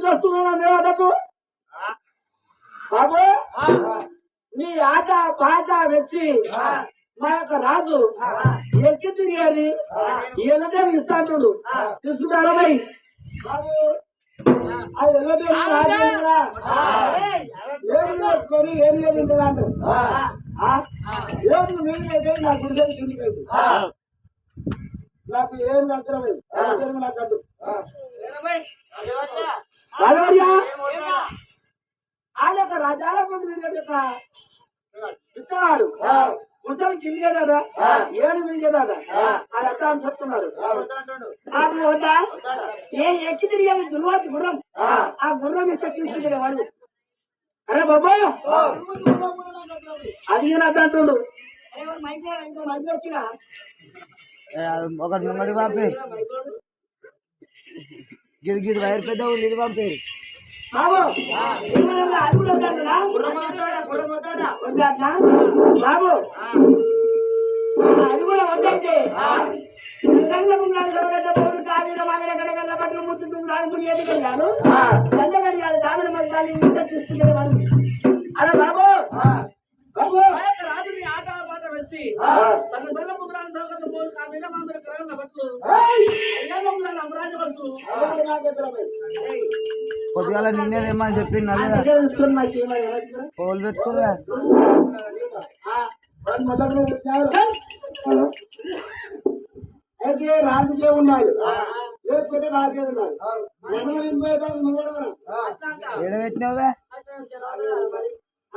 గుర్తొస్తున్నాను దేవతకు బాబు నీ ఆట పాట వచ్చి మా యొక్క రాజు ఎక్కి తిరిగేది ఎల్లదే ఇస్తాడు తీసుకుంటారా భయ్ బాబు. ఏం చేసుకొని ఏం లేదు అంటారు ఏం నా నాకు ఏం నచ్చలేదు నాకు అడ్డు. ఆయన యొక్క రాజాల ముందు ఇస్తున్నాడు ముసలి కిందికే కదా ఏడు మింగే కదా అది? అట్లా అని చెప్తున్నాడు వద్దా ఏ ఎక్కి తిరిగేది దుర్వాతి గుర్రం. ఆ. గుర్రం ఇస్తే తీసుకుంటే వాళ్ళు అరే బాబా! అది అంటుండు ఒకటి ముంగడి పంపి. గిరి గిరి వైర్ పెద్ద ఇది పంపి. బాబు ఏమన్నా అది కూడా వద్దంటే పొద్దుగాల నిన్నే ఏమని చెప్పి నల్ల పోలు పెట్టుకోరా అయితే రాజుకే ఉన్నాడు లేకపోతే రాజే ఉన్నాడు మనం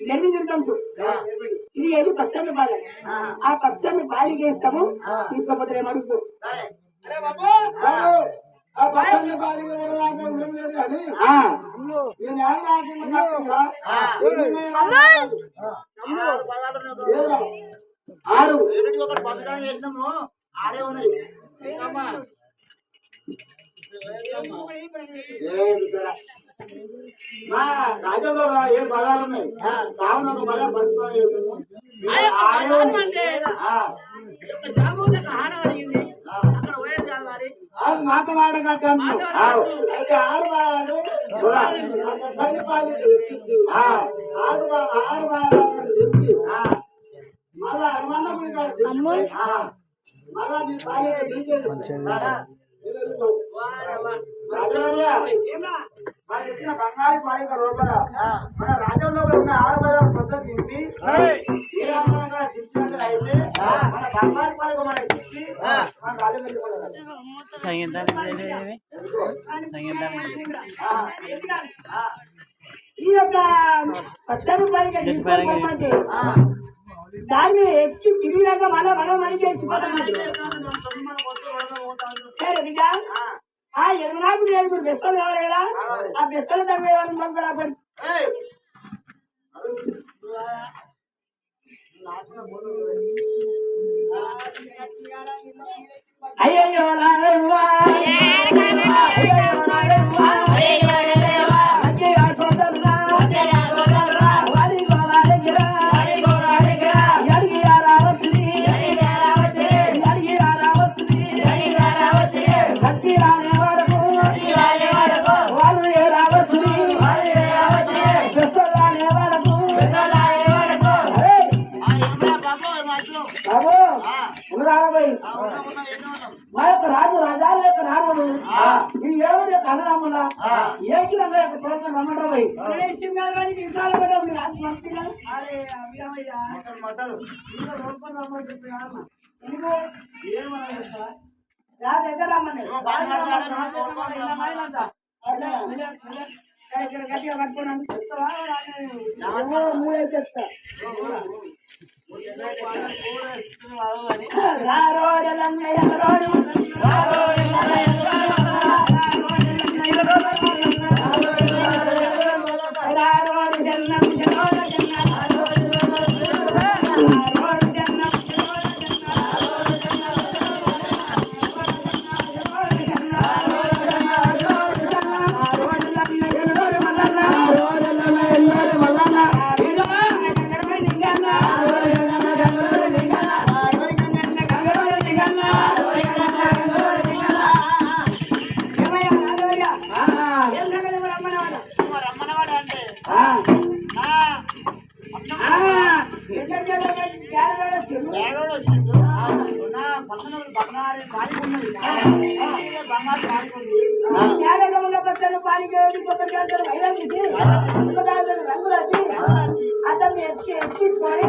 నెల్లి తింటాం ఇది ఏది పచ్చని బాధ ఆ. పచ్చని బాలికి వేస్తాము తీసుకోపోతే ఏమడుగు ఆ. పచ్చని నేను ఏం రాజ్యంలో ఏ బలాలు ఉన్నాయి? కావున ఒక బలం బా- ఆరు బాలు తెచ్చి మళ్ళా అనుమానం మళ్ళా నీ పాలు మన ఇచ్చిన బంగారు పాలిక లోపల మన ఉన్న అయితే బంగారు ఇచ్చి రాజ్యం ఈ యొక్క దాన్ని ఎక్కి మన మనం మనకి తెచ్చిపోతాం సరే బిడ్డ ఆ ఎరునాకు ఏడుగురు బెస్తలు ఎవరైనా ఆ బెస్తలు తగ్గేవాళ్ళని పంపడా అయ్యో ఉన్నారాబాయ్ మా యొక్క రాజు రాజాల యొక్క రాముడు ఈ ఏడు యొక్క అన్నదమ్ముల. ఏకిలంగా యొక్క ప్రయత్నం రమ్మటాబాయ్ ఇష్టం కాదు కానీ విషయాలు కూడా పచ్చని పాని రంగులకి అతన్ని ఎత్తి ఎత్తికొని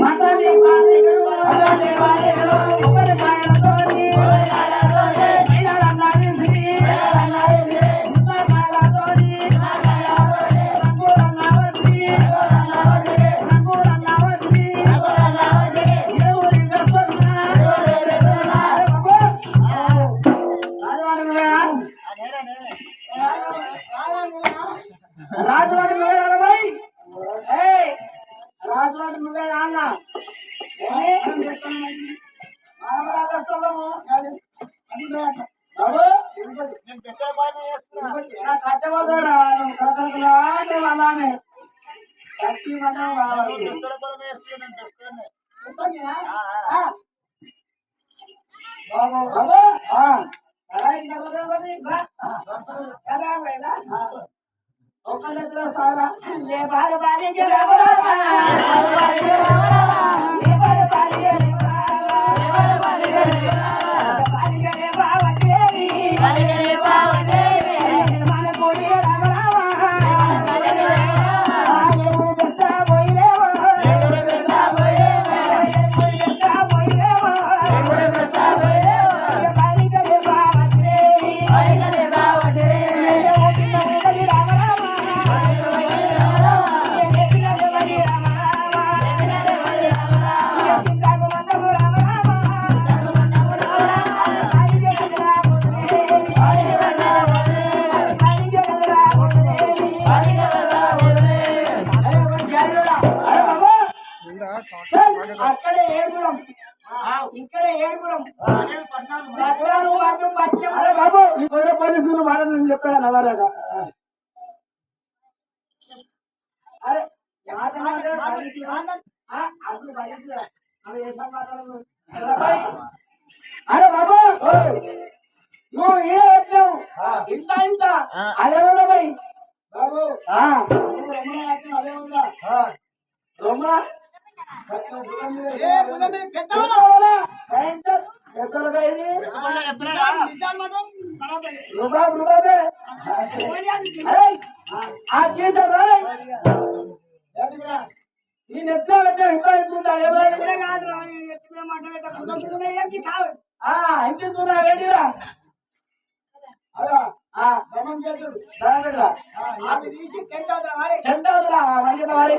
మాట్లాడే పాత్ర అలానే ప్రతి మతం కావాలి ఒక్క దగ్గర సారా ఏ బాధ బాధించే Hallelujah. అరే బాబా నువ్వు ఏ వచ్చావు ఇంత ఇంత అదే ఉందా బాయ్ బాబు అదే ఉందా రొమ్మా ఆ చేశారు ఈ నెప్తా పెట్టే విపరీతంగా ఏమైనా కాదు మాట్లాడే కావాలి? ఇంటిస్తున్నా రెడీరా చెంటావురా మంచిగా మరి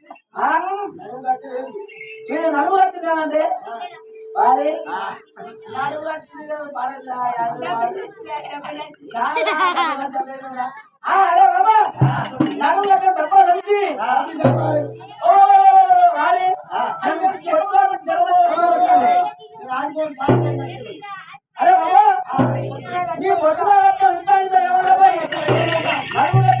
నేను నడువట్టుగా అంటే? పాలి నడువట్టుగా పాడదా అరే బాబా. నడువట్టు తప్ప అరే బాబా. నీ బొట్టుగా ఉంటాయి ఎవరు నడువట్టు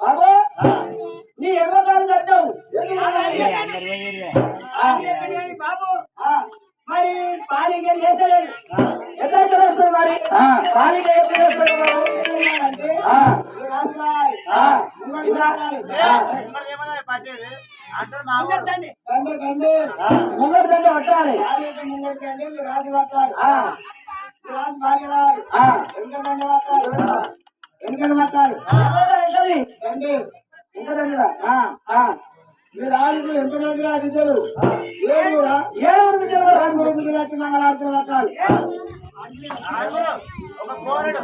బాబు నీ ఎగవటాలు కట్టావు. బాబు మరి పాలిక చేసలేదు ఎట్లా చేస్తాడు మరి? పాలిక ఎట్లా చేస్తాడు ముంగడు తండ్రి పట్టాలి. రాజు పట్టాలి. రాజు భార్య రాజు ఎందుకంటే దగ్గర ఆ, ఆ. మీ రాజుకు ఎంతమంది రా బిడ్డలు ఏడుగురా? ఏడుగురు బిడ్డలు. ఆరుగురు బిడ్డలు వచ్చి మంగళారతులు కట్టాలి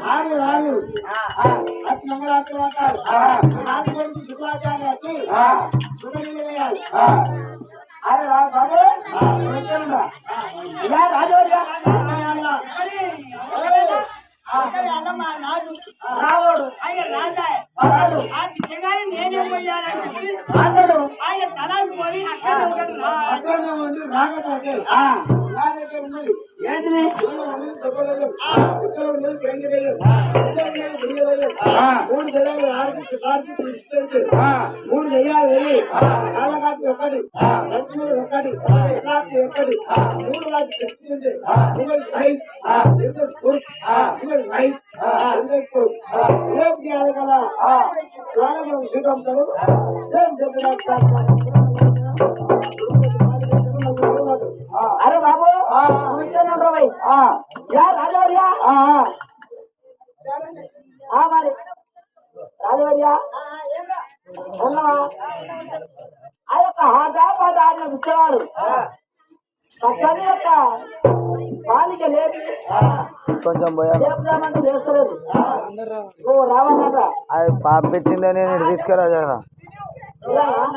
ఆరుగురు ఆరుగురు వచ్చి మంగళారతులు కట్టాలి ఆరు కొడుకు శుభాచార్య వచ్చి ఆ, శుభనీళ్ళు వేయాలి ఆ. అరే బాబు. ఇలా రాజవర్గా రావాడు. ఆయన రాజా. ఆ పిచ్చగాని నేనే పోయాలని చెప్పి అన్నాడు ఆయన పోయి అక్కడ రాకపోతే ఏంటిది? మూడు జనాలు ఆర్థిక ఆర్థిక ఇస్తుంది ఆ, మూడు దెయ్యాలు వెళ్ళి కాళ్ళకాపి ఒకటి నడుపులు ఒకటి కాపి ఒకటి మూడు ఇవాళ రైట్ ఏం చేయాలి కదా స్వాగతం ఏం చెప్పినట్టు అరే బాబు రాజవర్యా మరి. రాజవర్యా. ఉన్నావా ఆ యొక్క హాజా పదాన్ని కూర్చోవాడు బాలిక కొంచెం పోయాను అది పంపించిందే నేను తీసుకురా జగన్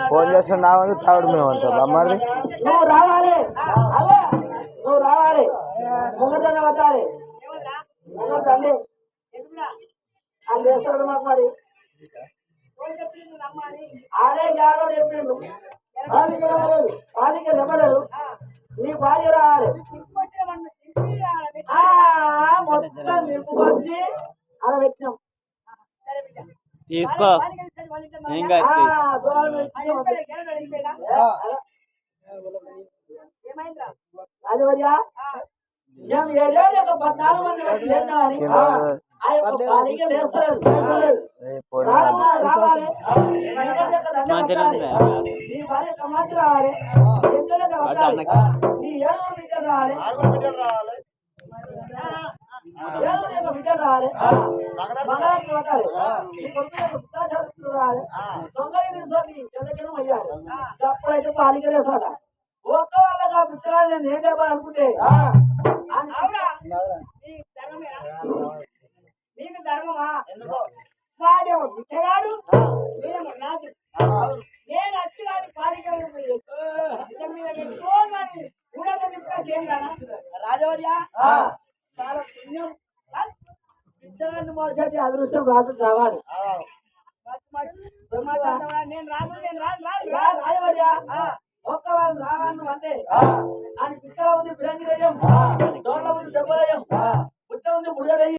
ఫోన్ చేస్తుండే నా తాగుడు మేము అంటారు అమ్మాది నువ్వు రావాలి నువ్వు రావాలి అది చేస్తాడు మాకు మరి ఆడే జాడో చెప్పిండు బాలిక నిమ్మలేదు నీ భార్య రావాలి ఆ, మొత్తం నింపుకొచ్చి అలా పెట్టినాం. తీసుకో. ఇంకా ఆ, దూరం పెట్టి అది వరియా మేము ఒక పద్నాలుగు మంది. ఆ, యొక్క. రావాలా, రావాలి. వెంకట యొక్క దండం పెట్టాలి. నీ భార్య కమాచి రావాలి. నీ రావాలి రావాలి కొడుకు రావాలి చెల్లకినం అయ్యాలి అప్పుడైతే బాలిక లేసాట ఒక్క వాళ్ళగా పుచ్చరాలు నేను ఏం చెప్పాలి అనుకుంటే? నీకు నీకు ధర్మమా? బిచ్చగాడు నేనేమో రాజు నేను వచ్చి వాడి కార్యక్రమం ఏం కానా రాజవర్య చాలా పుణ్యం ఆ? పిచ్చరాన్ని మోసేటి అదృష్టం రాదు కావాలి బ్రహ్మాండంగా నేను రాను నేను రాను రాను ఇలా రాజవర్య ఒక్క వాళ్ళు రావాలను అంటే